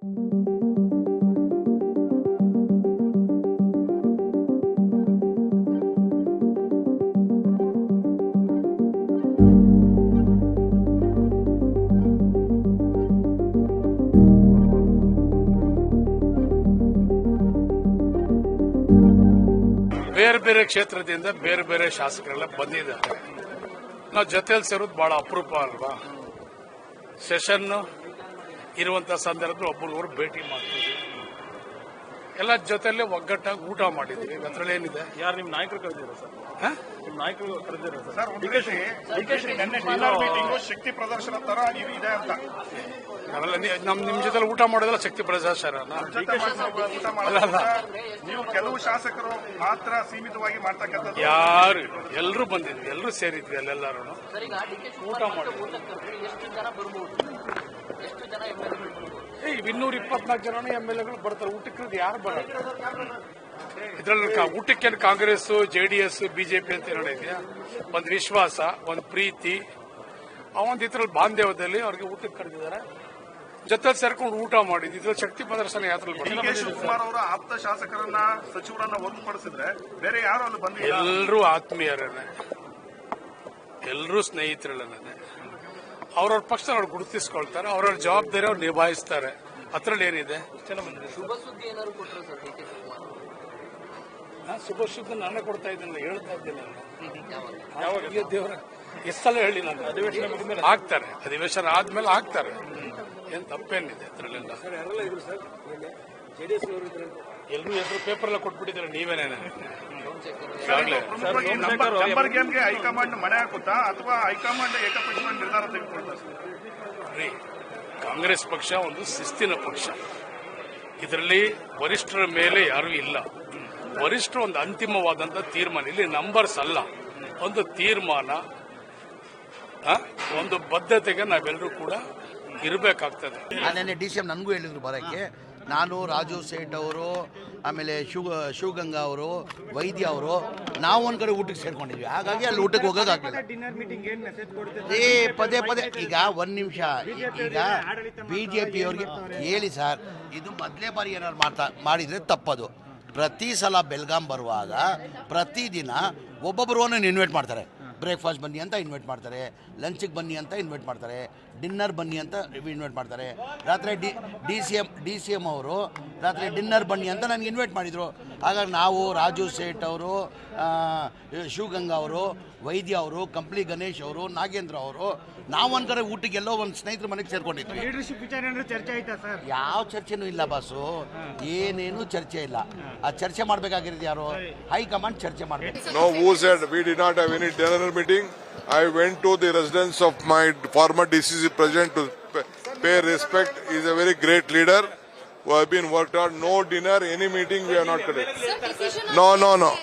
ಬೇರೆ ಬೇರೆ ಕ್ಷೇತ್ರದಿಂದ ಬೇರೆ ಬೇರೆ ಶಾಸಕರೆಲ್ಲ ಬಂದಿದ್ದಾರೆ. ನಾವು ಜೊತೆಯಲ್ಲಿ ಸೇರೋದು ಬಹಳ ಅಪರೂಪ ಅಲ್ವಾ? ಸೆಷನ್ ಇರುವಂತ ಸಂದರ್ಭದಲ್ಲಿ ಒಬ್ಬರಿಗೊಬ್ರು ಭೇಟಿ ಮಾಡ್ತೀವಿ ಎಲ್ಲ ಜೊತೆಯಲ್ಲೇ ಒಗ್ಗಟ್ಟಾಗಿ ಊಟ ಮಾಡಿದ್ವಿ. ಅದರಲ್ಲಿ ಏನಿದೆ? ಯಾರು ನಿಮ್ ನಾಯಕರು ಕರೆದಿರ ಸರ್? ನಿಮ್ಮ ನಿಮ್ ನಾಯಕರು ಕರೆದಿರೋ ಸರ್? ಶಕ್ತಿ ಪ್ರದರ್ಶನ ತರ ನೀವು ಇದೆ ಅಂತ. ನಾವೆಲ್ಲ ನಮ್ ನಿಮ್ ಜೊತೆ ಊಟ ಮಾಡೋದಲ್ಲ ಶಕ್ತಿ ಪ್ರದರ್ಶನ. ನೀವು ಕೆಲವು ಶಾಸಕರು ಮಾತ್ರ ಸೀಮಿತವಾಗಿ ಮಾಡ್ತಕ್ಕಂಥದ್ದು. ಯಾರು ಎಲ್ಲರೂ ಬಂದಿದ್ವಿ. ಎಲ್ಲರೂ ಸೇರಿದ್ವಿ ಅಲ್ಲೆಲ್ಲರೂ ಸರ್ ಈಗ ಎಷ್ಟು ಜನ ಊಟ ಮಾಡಿ ಊಟಕ್ಕೆ ಕರೆದ್ರೆ ಎಷ್ಟು ಜನ ಬರ್ಬೋದು ಎಷ್ಟು ಜನ ಎಂ ಎಲ್ ಬರ್ಬೋದು ಇನ್ನೂರ ಇಪ್ಪತ್ನಾಲ್ಕು ಜನ ಎಂ ಎಲ್ ಎಗಳು ಬರ್ತಾರೆ. ಊಟಕ್ಕೆ ಯಾರು ಬರಲ್ಲ? ಇದ್ರಲ್ಲಿ ಊಟಕ್ಕೆ ಕಾಂಗ್ರೆಸ್ ಜೆಡಿಎಸ್ ಬಿಜೆಪಿ ಅಂತ ಇದೆಯಾ? ಒಂದು ವಿಶ್ವಾಸ ಒಂದು ಪ್ರೀತಿ. ಆ ಒಂದು ಇದ್ರಲ್ಲಿ ಬಾಂಧವ್ಯದಲ್ಲಿ ಅವ್ರಿಗೆ ಊಟಕ್ಕೆ ಕರೆದಿದ್ದಾರೆ. ಜೊತೆ ಸೇರ್ಕೊಂಡು ಊಟ ಮಾಡಿದ್ವಿ ಇದ್ರಲ್ಲಿ ಶಕ್ತಿ ಪ್ರದರ್ಶನ ಯಾತ್ರೆ ಡಿ ಶಿವಕುಮಾರ್ ಅವರ ಆಪ್ತ ಶಾಸಕರನ್ನ ಸಚಿವರನ್ನ ಹೊರತುಪಡಿಸಿದ್ರೆ ಬೇರೆ ಯಾರು ಅಲ್ಲಿ ಬಂದ ಎಲ್ಲರೂ ಆತ್ಮೀಯರೇ ಎಲ್ಲರೂ ಸ್ನೇಹಿತರಲ್ಲೇ. ಅವ್ರವ್ರ ಪಕ್ಷ ಅವ್ರು ಗುರುತಿಸ್ಕೊಳ್ತಾರೆ ಅವ್ರವ್ರ ಜವಾಬ್ದಾರಿ ಅವ್ರು ನಿಭಾಯಿಸ್ತಾರೆ. ಅದ್ರಲ್ಲಿ ಏನಿದೆ? ಶುಭ ಸುದ್ದಿ ಏನಾದ್ರು ಕೊಟ್ಟರು ಸರ್ ಡಿ ಕೆ ಶಿವಕುಮಾರ್ ನಾನು ಶುಭ ಶುದ್ಧ ನಾನೇ ಕೊಡ್ತಾ ಇದ್ದೀನಿ ಹೇಳ್ತಾ ಇದ್ದೀನಿ. ಯಾವಾಗ? ದೇವರ ಎಷ್ಟು ಸಲ ಹೇಳಿ ನಾನು. ಅಧಿವೇಶನ ಮುಗಿದ್ಮೇಲೆ ಆಗ್ತಾರೆ ಅಧಿವೇಶನ ಆದ್ಮೇಲೆ ಹಾಕ್ತಾರೆ ಏನ್ ತಪ್ಪೇನಿದೆ ಅದರಲ್ಲೆಲ್ಲ? ಎಲ್ರು ಎದುರು ಸರ್? ಜೆಡಿಎಸ್ ಅವರು ಇದ್ರು ಎಲ್ಲರೂ ಹೆಸರು ಪೇಪರ್ ಎಲ್ಲ ಕೊಟ್ಬಿಟ್ಟಿದ್ದಾರೆ ನೀವೇನೆ ನಂಬರ್ ಗೇಮ್ಗೆ ಹೈಕಮಾಂಡ್ ಮನೆ ಹಾಕುತ್ತಾ ಅಥವಾ ಹೈಕಮಾಂಡ್ ಏಕಪಕ್ಷ ನಿರ್ಧಾರ ತೆಗೆದುಕೊಳ್ತಾ ಸರ್? ರೀ. ಕಾಂಗ್ರೆಸ್ ಪಕ್ಷ ಒಂದು ಶಿಸ್ತಿನ ಪಕ್ಷ. ಇದರಲ್ಲಿ ವರಿಷ್ಠರ ಮೇಲೆ ಯಾರೂ ಇಲ್ಲ. ವರಿಷ್ಠರು ಒಂದು ಅಂತಿಮವಾದಂಥ ತೀರ್ಮಾನ. ಇಲ್ಲಿ ನಂಬರ್ಸ್ ಅಲ್ಲ. ಒಂದು ತೀರ್ಮಾನ ಒಂದು ಬದ್ಧತೆಗೆ ನಾವೆಲ್ಲರೂ ಕೂಡ ಇರಬೇಕಾಗ್ತದೆ. ಡಿ ಸಿ ಎಂ ನನಗೂ ಹೇಳಿದ್ರು ಬರೋಕ್ಕೆ. ನಾನು ರಾಜು ಸೇಠ್ ಅವರು ಆಮೇಲೆ ಶಿವ ಶಿವಗಂಗಾ ಅವರು ವೈದ್ಯ ಅವರು ನಾವು ಒಂದು ಕಡೆ ಊಟಕ್ಕೆ ಸೇರ್ಕೊಂಡಿದ್ವಿ. ಹಾಗಾಗಿ ಅಲ್ಲಿ ಊಟಕ್ಕೆ ಹೋಗೋಕ್ಕಾಗಲಿಲ್ಲ ಏ ಪದೇ ಪದೇ ಈಗ ಒಂದು ನಿಮಿಷ ಈಗ ಬಿ ಜೆ ಪಿಯವ್ರಿಗೆ ಹೇಳಿ ಸರ್ ಇದು ಮೊದಲೇ ಬಾರಿ ಏನಾದ್ರು ಮಾಡ್ತಾ ಮಾಡಿದರೆ ತಪ್ಪದು. ಪ್ರತಿ ಸಲ ಬೆಲ್ಗಾಂ ಬರುವಾಗ ಪ್ರತಿದಿನ ಒಬ್ಬೊಬ್ಬರು ಇನ್ವೈಟ್ ಮಾಡ್ತಾರೆ. ಬ್ರೇಕ್ಫಾಸ್ಟ್ ಬನ್ನಿ ಅಂತ ಇನ್ವೈಟ್ ಮಾಡ್ತಾರೆ ಲಂಚಿಗೆ ಬನ್ನಿ ಅಂತ ಇನ್ವೈಟ್ ಮಾಡ್ತಾರೆ ಡಿನ್ನರ್ ಬನ್ನಿ ಅಂತ ಇನ್ವೈಟ್ ಮಾಡ್ತಾರೆ. ರಾತ್ರಿ D D C M D C M ಅವರು ರಾತ್ರಿ ಡಿನ್ನರ್ ಬನ್ನಿ ಅಂತ ನನಗೆ ಇನ್ವೈಟ್ ಮಾಡಿದರು. ಹಾಗಾಗಿ ನಾವು ರಾಜು ಸೇಠ್ ಅವರು ಶಿವಗಂಗ ಅವರು ವೈದ್ಯ ಅವರು ಕಂಪ್ಲಿ ಗಣೇಶ್ ಅವರು ನಾಗೇಂದ್ರ ಅವರು ನಾವು ಒಂದು ಕಡೆ ಊಟಕ್ಕೆ ಎಲ್ಲೋ ಒಂದು ಸ್ನೇಹಿತರ ಮನೆಗೆ ಸೇರ್ಕೊಂಡಿದ್ವಿ. ಲೀಡರ್ಶಿಪ್ ವಿಚಾರ ಏನಾದ್ರು ಚರ್ಚೆ ಆಯ್ತಾ ಸರ್ ಯಾವ ಚರ್ಚೆನೂ ಇಲ್ಲ ಬಾಸು. ಏನೇನು ಚರ್ಚೆ ಇಲ್ಲ. ಆ ಚರ್ಚೆ ಮಾಡಬೇಕಾಗಿರೋದು ಯಾರು? ಹೈಕಮಾಂಡ್ ಚರ್ಚೆ ಮಾಡಬೇಕು. No, who said we did not have any dinner meeting I went to the residence of my former DCC president to p- pay respect. Is a very great leader. Who have been worked out. No dinner, any meeting we have not conducted. Sir, decision on No, no, no.